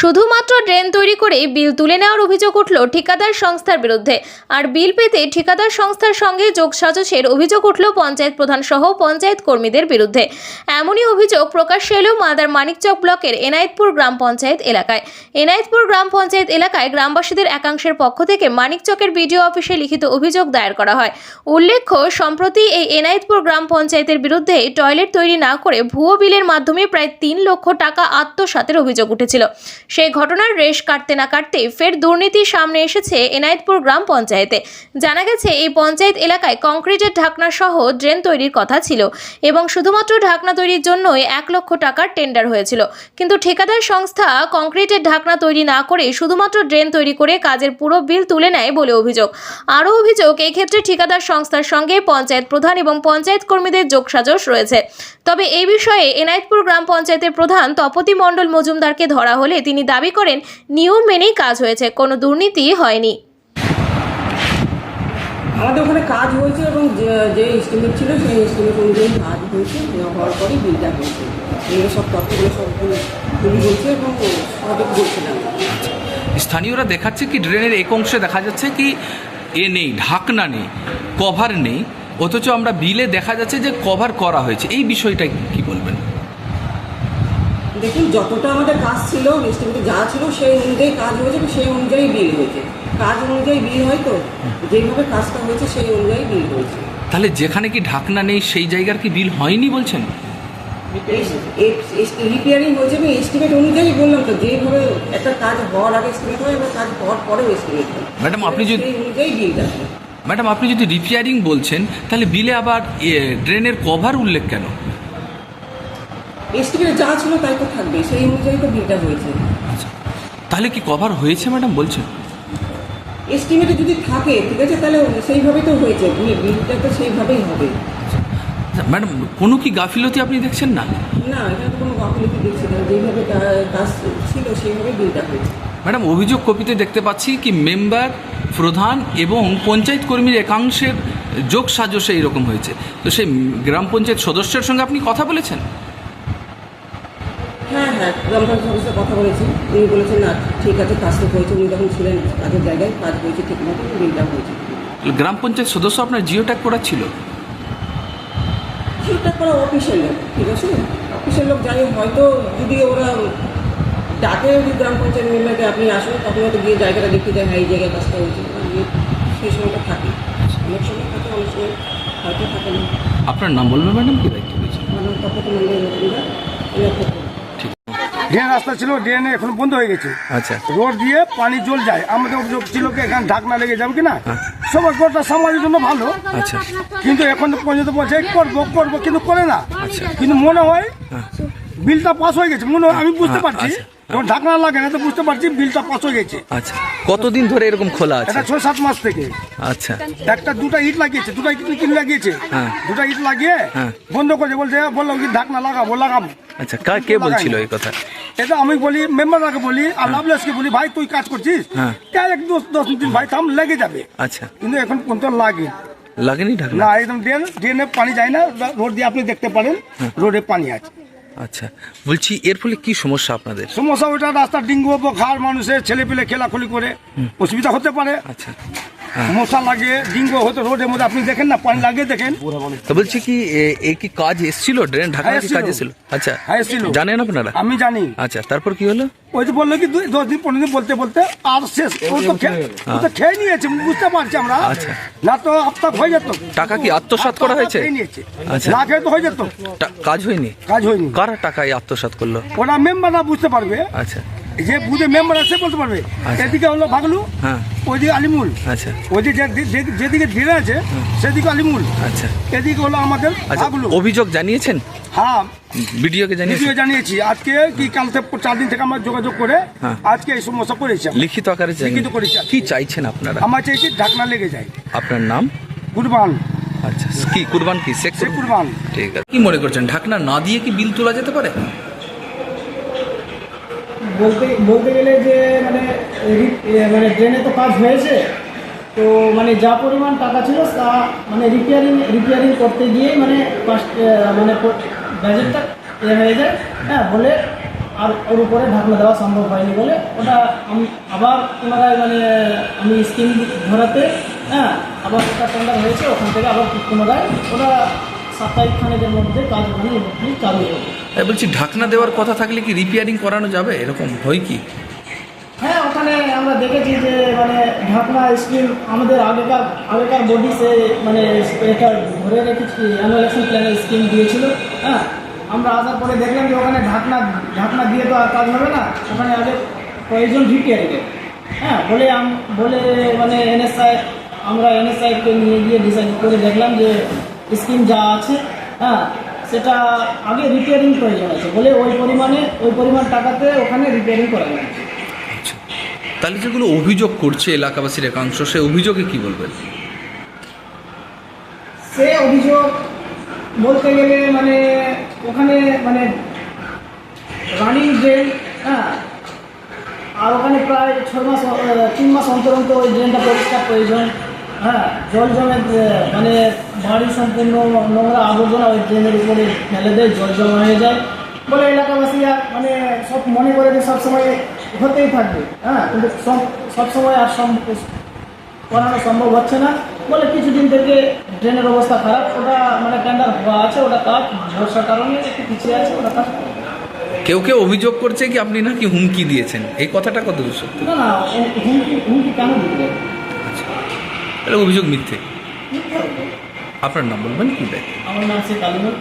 শুধুমাত্র ড্রেন তৈরি করে বিল তুলে নেওয়ার অভিযোগ উঠল ঠিকাদার সংস্থার বিরুদ্ধে। আর বিল পেতে ঠিকাদার সংস্থার সঙ্গে যোগসাজশের অভিযোগ উঠল পঞ্চায়েত প্রধান সহ পঞ্চায়েত কর্মীদের বিরুদ্ধে। এমনই অভিযোগ প্রকাশ্যে এলো মাদার মানিকচক ব্লকের এনায়েতপুর গ্রাম পঞ্চায়েত এলাকায়। এনায়েতপুর গ্রাম পঞ্চায়েত এলাকায় গ্রামবাসীদের একাংশের পক্ষ থেকে মানিকচকের বিডিও অফিসে লিখিত অভিযোগ দায়ের করা হয়। উল্লেখ্য, সম্প্রতি এই এনায়েতপুর গ্রাম পঞ্চায়েতের বিরুদ্ধে টয়লেট তৈরি না করে ভুয়ো বিলের মাধ্যমে প্রায় তিন লক্ষ টাকা আত্মসাতের অভিযোগ উঠেছিল। সেই ঘটনার রেশ কাটতে না কাটতে ফের দুর্নীতি সামনে এসেছে এনায়েতপুর গ্রাম পঞ্চায়েতে। জানা গেছে, এই পঞ্চায়েত এলাকায় কংক্রিটের ঢাকনা সহ ড্রেন তৈরির কথা ছিল এবং শুধুমাত্র ঢাকনা তৈরির জন্যই এক লক্ষ টাকার টেন্ডার হয়েছিল। কিন্তু ঠিকাদার সংস্থা কংক্রিটের ঢাকনা তৈরি না করে শুধুমাত্র ড্রেন তৈরি করে কাজের পুরো বিল তুলে নেয় বলে অভিযোগ। আরও অভিযোগ, এই ক্ষেত্রে ঠিকাদার সংস্থার সঙ্গে পঞ্চায়েত প্রধান এবং পঞ্চায়েত কর্মীদের যোগসাজশ রয়েছে। তবে এই বিষয়ে এনায়েতপুর গ্রাম পঞ্চায়েতের প্রধান তপতি মণ্ডল মজুমদারকে ধরা হলে তিনি দাবি করেন নিয়ম মেনেই কাজ হয়েছে কোনো দুর্নীতি হয়নি। আমাদের ওখানে কাজ হয়েছে এবং যে- এস্টিমেট ছিল সেই এস্টিমেট অনুযায়ী কাজ হয়েছে হওয়ার পরেই বিলটা হয়েছে। এগুলো সব তথ্যগুলো সব খুবই বলছে এবং সঠিক বলছে না। স্থানীয়রা দেখাচ্ছে কি ড্রেনের এক অংশে দেখা যাচ্ছে কি এ নেই ঢাকনা নেই কভার নেই অথচ আমরা বিলে দেখা যাচ্ছে যে কভার করা হয়েছে। এই বিষয়টা কি বলবেন? দেখুন যতটা আমাদের কাজ ছিল এস্টিমেটে যা ছিল সেই অনুযায়ী কাজ হয়েছে সেই অনুযায়ী বিল হয়েছে। কাজ অনুযায়ী বিল হয় তো? যেভাবে কাজটা হয়েছে সেই অনুযায়ী বিল হয়েছে। তাহলে যেখানে কি ঢাকনা নেই সেই জায়গার কি বিল হয়নি বলছেন? রিপেয়ারিং হয়েছে আমি এস্টিমেট অনুযায়ী বললাম তো যেভাবে একটা কাজ হওয়ার আগে এস্টিমেট হয় এবং কাজ হওয়ার পরেও এস্টিমেট হয়। ম্যাডাম, আপনি যদি- অনুযায়ী বিলটা হয় ম্যাডাম আপনি যদি রিপেয়ারিং বলছেন তাহলে বিলে আবার ড্রেনের কভার উল্লেখ কেন? এস্টিমেটে যা ছিল তাই তো থাকবে সেই অনুযায়ী তো বিলটা হয়েছে। আচ্ছা তাহলে কি কভার হয়েছে ম্যাডাম বলছেন এস্টিমেটে যদি থাকে ঠিক আছে তাহলে সেইভাবেই তো হয়েছে বিল- বিলটা তো সেইভাবেই হবে। আচ্ছা, ম্যাডাম কোনো কি গাফিলতি আপনি দেখছেন না? না এখানে কোনো গাফিলতি দেখছি না যেভাবে কা- কাজ ছিল সেইভাবে বিলটা হয়েছে। ম্যাডাম অভিযোগ কপিতে দেখতে পাচ্ছি কি মেম্বার প্রধান এবং পঞ্চায়েত কর্মীর একাংশের যোগ সাজসে এইরকম হয়েছে। তো সেই গ্রাম পঞ্চায়েত সদস্যের সঙ্গে আপনি কথা বলেছেন? হ্যাঁ গ্রাম পঞ্চায়েত কথা বলেছি। উনি বলেছেন না ঠিক আছে কাজ তো হয়েছে। উনি যখন ছিলেন কাজের জায়গায় কাজ হয়েছে ঠিক মতো বিলটা হয়েছে। গ্রাম পঞ্চায়েত সদস্য আপনার জিও ট্যাগ করা ছিল? ঠিকঠাক করা অফিসের লোক ঠিক আছে? অফিসের লোক যাই হোক, হয়তো যদি ওরা ডাকে যদি গ্রাম পঞ্চায়েত মেম্বারকে আপনি আসুন তখন হয়তো গিয়ে জায়গাটা দেখতে যায় হ্যাঁ এই জায়গায় কাজটা হয়েছে। সেই সময়টা থাকে। অনেক সময় থাকে অনেক সময় হয়তো থাকে না। আপনার নাম বলবেন ম্যাডাম কি দায়িত্ব রয়েছে? আমার রতনদা ইলেকট্রিক ঠিক ড্রেন রাস্তা ছিল ড্রেন এখন বন্ধ হয়ে গেছে। আচ্ছা। রোড দিয়ে পানি জল যায়। আমাদের অভিযোগ ছিল কি এখানে ঢাকনা লেগে যাবে কিনা? সবার গোটা সমাজের জন্য ভালো। আচ্ছা। কিন্তু এখন পর্যন্ত বলছে করব করব কিন্তু করে না। কিন্তু মনে হয় বিলটা পাস হয়ে গেছে। মনে হয় আমি বুঝতে হ্যাঁ, পারছি। আচ্ছা। যখন ঢাকনা লাগে না তো বুঝতে পারছি বিলটা পাস হয়ে গেছে। আচ্ছা। কতদিন ধরে এরকম খোলা আছে? এটা ছয় সাত মাস থেকে। আচ্ছা। একটা দুটা ইট লাগিয়েছে। দুটা ইট কিনে লাগিয়েছে। হ্যাঁ। দুটা ইট লাগিয়ে হ্যাঁ। বন্ধ করেছে বলছে বলল কি ঢাকনা লাগাবো লাগাবো। আচ্ছা কে বলছিল এই কথা? এটা আমি বলি মেম্বারকে বলি আর লাভলেসকে বলি ভাই তুই কাজ করছিস? হ্যাঁ। তাই এক দশ দশ দিন ভাই থাম লেগে যাবে। আচ্ছা। কিন্তু এখন পর্যন্ত লাগে? লাগেনি ঢাকনা? না একদম ড্রেন ড্রেনে পানি যায় না রোড দিয়ে আপনি দেখতে পারেন রোডে পানি আছে। আচ্ছা। বলছি এর ফলে কি সমস্যা আপনাদের? সমস্যা ওইটা রাস্তা ডিঙ্গু বোখার মানুষের ছেলে পেলে খেলাখুলি করে অসুবিধা হতে পারে। আচ্ছা। মশা লাগে ডিঙ্গু হতে রোডের মধ্যে আপনি দেখেন না পানি লাগিয়ে দেখেন। তো বলছি কি এ- কি কাজ এসেছিল? ড্রেন ঢাকা হ্যাঁ, কি কাজ এসেছিল। আচ্ছা। হ্যাঁ, এসছিল। জানেন আপনারা? আমি জানি। আচ্ছা তারপর কি হলো? ওই যে বলল কি দুই দশ দিন পনেরো দিন বলতে বলতে আর শেষ। ও তো খেয়ে ও তো খেয়ে নিয়েছে বুঝতে পারছি আমরা। আচ্ছা। না তো আপনার হয়ে যেত। টাকা কি আত্মসাৎ করা হয়েছে? আচ্ছা। না খেয়ে তো হয়ে যেত। কাজ হয়নি? কাজ হয়নি। কারা টাকায় আত্মসাৎ করল? ওরা মেম্বাররা বুঝতে পারবে। আচ্ছা। যে বুঝে মেম্বার আছে বলতে পারবে। আচ্ছা। এদিকে হলো ভাগলু। হ্যাঁ। ওইদিকে আলিমুল। আচ্ছা। ওইদিকে যেদিকে ধীরে আছে সেদিকে আলিমুল। আচ্ছা। এদিকে হলো আমাদের আচ্ছা অভিযোগ জানিয়েছেন? হ্যাঁ। ভিডিওকে জানিয়েছেন? ভিডিও জানিয়েছি। আজকে কি কাল থেকে চার দিন থেকে আমরা যোগাযোগ করে হ্যাঁ। আজকে এই সমস্যা করেছি। লিখিত আকারে জানিয়ে- লিখিত করেছি। কি চাইছেন আপনারা? আমার চাইছি ঢাকনা লেগে যায়। আপনার নাম? কুরবান। আচ্ছা কি কুরবান কি? শেখ কুরবান। ঠিক আছে। কি মনে করছেন ঢাকনা না দিয়ে কি বিল তোলা যেতে পারে? বলতে বলতে গেলে যে মানে মানে ড্রেনে তো কাজ হয়েছে, তো মানে যা পরিমাণ টাকা ছিল তা মানে রিপেয়ারিং রিপেয়ারিং করতে গিয়ে মানে মানে বাজেটটা এ হয়ে যায়। হ্যাঁ বলে আর ওর উপরে ঢাকনা দেওয়া সম্ভব হয়নি বলে ওটা আমি আবার পুনরায় মানে আমি স্কিম ধরাতে হ্যাঁ আবার একটা টেন্ডার হয়েছে, ওখান থেকে আবার পুনরায় ওটা সাপ্তাহিক খানেকের মধ্যে কাজ মানে ইমিডিয়েটলি চালু হবে। বলছি ঢাকনা দেওয়ার কথা থাকলে কি রিপেয়ারিং করানো যাবে? এরকম হয় কি? হ্যাঁ ওখানে আমরা দেখেছি যে মানে ঢাকনা স্কিম আমাদের আগেকার আগেকার বডি সে মানে এটা ধরে রেখেছি অ্যানুয়ালেশন প্ল্যানের স্কিম দিয়েছিল হ্যাঁ? আমরা আসার পরে দেখলাম যে ওখানে ঢাকনা ঢাকনা দিয়ে তো আর কাজ হবে না ওখানে আগে প্রয়োজন রিপেয়ারিংয়ের হ্যাঁ বলে বলে মানে এনএসআই আমরা এনএসআইকে নিয়ে গিয়ে ডিসাইড করে দেখলাম যে স্কিম যা আছে হ্যাঁ সেটা আগে রিপেয়ারিং প্রয়োজন আছে বলে ওই পরিমাণে ওই পরিমাণ টাকাতে ওখানে রিপেয়ারিং করা যাচ্ছে আচ্ছা। তাহলে যেগুলো অভিযোগ করছে এলাকাবাসীর একাংশ সে অভিযোগে কি বলবেন? সে অভিযোগ বলতে গেলে মানে ওখানে মানে রানিং ড্রেন হ্যাঁ আর ওখানে প্রায় ছয় মাস তিন মাস অন্তর অন্তর ওই ড্রেনটা পরিষ্কার প্রয়োজন হ্যাঁ জল জমে মানে বাড়ি সম্পূর্ণ নোংরা আবর্জনা ওই ড্রেনের উপরে ফেলে দেয় জল জমা হয়ে যায়। বলে এলাকাবাসী আর মানে সব মনে করে যে সবসময় হতেই থাকবে হ্যাঁ? কিন্তু সব সবসময় আর করানো সম্ভব হচ্ছে না। বলে কিছুদিন থেকে ড্রেনের অবস্থা খারাপ ওটা মানে টেন্ডার হওয়া আছে ওটা কাজ বর্ষার কারণে একটু পিছিয়ে আছে ওটা কাজ। কেউ কেউ অভিযোগ করছে কি আপনি নাকি হুমকি দিয়েছেন? এই কথাটা কত দূর সত্য? না না হুমকি হুমকি কেন দিতে তাহলে অভিযোগ মিথ্যে। আপনার নাম বলবেন কি দেয় আমার নাম সে কালিমুর